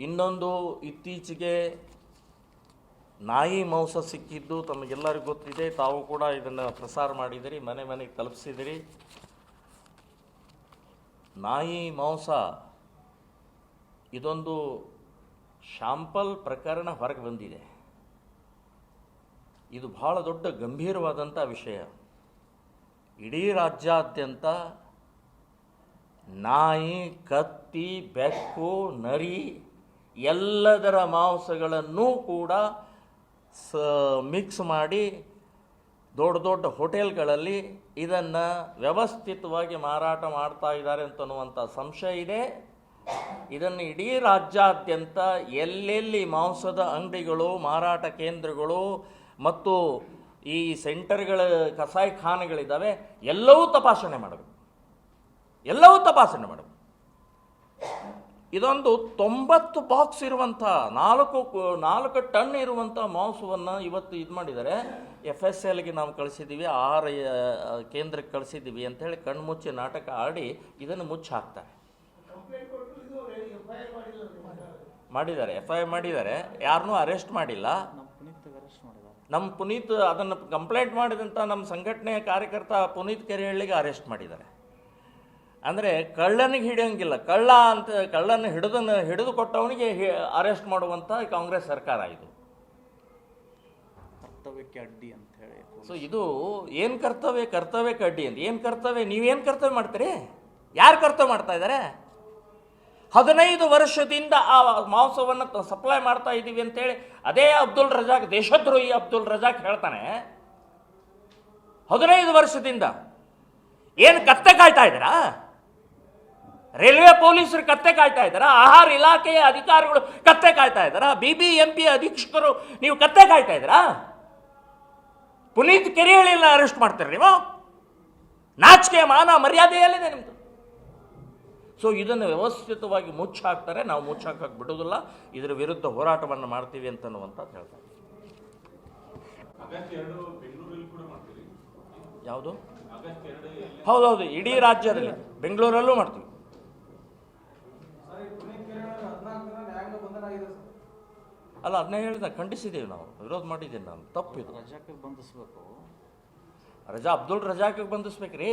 ಇನ್ನೊಂದು ಇತ್ತೀಚೆಗೆ ನಾಯಿ ಮಾಂಸ ಸಿಕ್ಕಿದ್ದು ತಮಗೆಲ್ಲರಿಗೂ ಗೊತ್ತಿದೆ. ತಾವು ಕೂಡ ಇದನ್ನು ಪ್ರಸಾರ ಮಾಡಿದಿರಿ, ಮನೆ ಮನೆಗೆ ತಲುಪಿಸಿದಿರಿ. ನಾಯಿ ಮಾಂಸ ಇದೊಂದು ಶಾಂಪಲ್ ಪ್ರಕರಣ ಹೊರಗೆ ಬಂದಿದೆ. ಇದು ಬಹಳ ದೊಡ್ಡ ಗಂಭೀರವಾದಂಥ ವಿಷಯ. ಇಡೀ ರಾಜ್ಯಾದ್ಯಂತ ನಾಯಿ, ಕತ್ತಿ, ಬೆಕ್ಕು, ನರಿ ಎಲ್ಲದರ ಮಾಂಸಗಳನ್ನು ಕೂಡ ಸ ಮಿಕ್ಸ್ ಮಾಡಿ ದೊಡ್ಡ ದೊಡ್ಡ ಹೋಟೆಲ್ಗಳಲ್ಲಿ ಇದನ್ನು ವ್ಯವಸ್ಥಿತವಾಗಿ ಮಾರಾಟ ಮಾಡ್ತಾ ಇದ್ದಾರೆ ಅಂತನ್ನುವಂಥ ಸಂಶಯ ಇದೆ. ಇದನ್ನು ಇಡೀ ರಾಜ್ಯಾದ್ಯಂತ ಎಲ್ಲೆಲ್ಲಿ ಮಾಂಸದ ಅಂಗಡಿಗಳು, ಮಾರಾಟ ಕೇಂದ್ರಗಳು ಮತ್ತು ಈ ಸೆಂಟರ್ಗಳ ಕಸಾಯಿಖಾನೆಗಳಿದ್ದಾವೆ, ಎಲ್ಲವೂ ತಪಾಸಣೆ ಮಾಡಬೇಕು. ಎಲ್ಲವೂ ತಪಾಸಣೆ ಮಾಡಬೇಕು. ಇದೊಂದು ತೊಂಬತ್ತು ಬಾಕ್ಸ್ ಇರುವಂಥ ನಾಲ್ಕು ನಾಲ್ಕು ಟನ್ ಇರುವಂಥ ಮಾಂಸವನ್ನು ಇವತ್ತು ಇದು ಮಾಡಿದ್ದಾರೆ. ಎಫ್ ಎಸ್ ಎಲ್ಗೆ ನಾವು ಕಳಿಸಿದ್ದೀವಿ ಆಹಾರ ಕೇಂದ್ರಕ್ಕೆ ಕಳಿಸಿದ್ದೀವಿ ಅಂತೇಳಿ ಕಣ್ಮುಚ್ಚಿ ನಾಟಕ ಆಡಿ ಇದನ್ನು ಮುಚ್ಚಿ ಹಾಕ್ತಾರೆ. ಮಾಡಿದ್ದಾರೆ ಎಫ್ ಐ ಮಾಡಿದ್ದಾರೆ. ಯಾರನ್ನೂ ಅರೆಸ್ಟ್ ಮಾಡಿಲ್ಲ. ನಮ್ಮ ಪುನೀತ್ ಅದನ್ನು ಕಂಪ್ಲೇಂಟ್ ಮಾಡಿದಂಥ ನಮ್ಮ ಸಂಘಟನೆಯ ಕಾರ್ಯಕರ್ತ ಪುನೀತ್ ಕೆರೆಹಳ್ಳಿಗೆ ಅರೆಸ್ಟ್ ಮಾಡಿದ್ದಾರೆ. ಅಂದರೆ ಕಳ್ಳನಿಗೆ ಹಿಡಿಯೋಂಗಿಲ್ಲ. ಕಳ್ಳ ಅಂತ ಕಳ್ಳನ ಹಿಡಿದನ್ನು ಹಿಡಿದು ಕೊಟ್ಟವನಿಗೆ ಅರೆಸ್ಟ್ ಮಾಡುವಂಥ ಕಾಂಗ್ರೆಸ್ ಸರ್ಕಾರ ಇದು. ಕರ್ತವ್ಯಕ್ಕೆ ಅಡ್ಡಿ ಅಂತ ಹೇಳಿ ಸೊ ಇದು ಏನು ಕರ್ತವ್ಯ? ಕರ್ತವ್ಯಕ್ಕೆ ಅಡ್ಡಿ ಅಂತ. ಏನು ಕರ್ತವ್ಯ? ನೀವೇನು ಕರ್ತವ್ಯ ಮಾಡ್ತೀರಿ? ಯಾರು ಕರ್ತವ್ಯ ಮಾಡ್ತಾ ಇದ್ದಾರೆ? ಹದಿನೈದು ವರ್ಷದಿಂದ ಆ ಮಾಂಸವನ್ನು ಸಪ್ಲೈ ಮಾಡ್ತಾ ಇದ್ದೀವಿ ಅಂತೇಳಿ ಅದೇ ಅಬ್ದುಲ್ ರಜಾಕ್ ದೇಶದ್ರೋಹಿ ಅಬ್ದುಲ್ ರಜಾಕ್ ಹೇಳ್ತಾನೆ. ಹದಿನೈದು ವರ್ಷದಿಂದ ಏನು ಕತ್ತೆ ಕಾಯ್ತಾ ಇದ್ದೀರಾ? ರೈಲ್ವೆ ಪೊಲೀಸರು ಕತ್ತೆ ಕಾಯ್ತಾ ಇದ್ದಾರಾ? ಆಹಾರ ಇಲಾಖೆಯ ಅಧಿಕಾರಿಗಳು ಕತ್ತೆ ಕಾಯ್ತಾ ಇದ್ದಾರಾ? ಬಿ ಬಿ ಎಂ ಪಿ ಅಧೀಕ್ಷಕರು ನೀವು ಕತ್ತೆ ಕಾಯ್ತಾ ಇದ್ದೀರಾ? ಪುನೀತ್ ಕೆರೆಹಳ್ಳಿನ ಅರೆಸ್ಟ್ ಮಾಡ್ತೀರಿ ನೀವು? ನಾಚಿಕೆ ಮಾನ ಮರ್ಯಾದೆಯಲ್ಲಿದೆ ನಿಮ್ಮದು ಸೊ ಇದನ್ನು ವ್ಯವಸ್ಥಿತವಾಗಿ ಮುಚ್ಚಾಕ್ತಾರೆ. ನಾವು ಮುಚ್ಚಾಕಕ್ಕೆ ಬಿಡೋದಿಲ್ಲ ಇದರ ವಿರುದ್ಧ ಹೋರಾಟವನ್ನು ಮಾಡ್ತೀವಿ ಅಂತನ್ನುವಂಥದ್ದು ಹೇಳ್ತಾರೆ. ಯಾವುದು? ಹೌದೌದು. ಇಡೀ ರಾಜ್ಯದಲ್ಲಿ. ಬೆಂಗಳೂರಲ್ಲೂ ಮಾಡ್ತೀವಿ. ಅಲ್ಲ ಅದನ್ನೇ ಹೇಳಿದ ಖಂಡಿಸಿದ್ದೀವಿ ನಾವು. ವಿರೋಧ ಮಾಡಿದ್ದೀನಿ ನಾನು. ತಪ್ಪಿದ್ದು ರಜಾಕ್ಕೆ ಬಂಧಿಸ್ಬೇಕು ರಜಾ ಅಬ್ದುಲ್ ರಜಾಕಿಗೆ ಬಂಧಿಸ್ಬೇಕ್ರಿ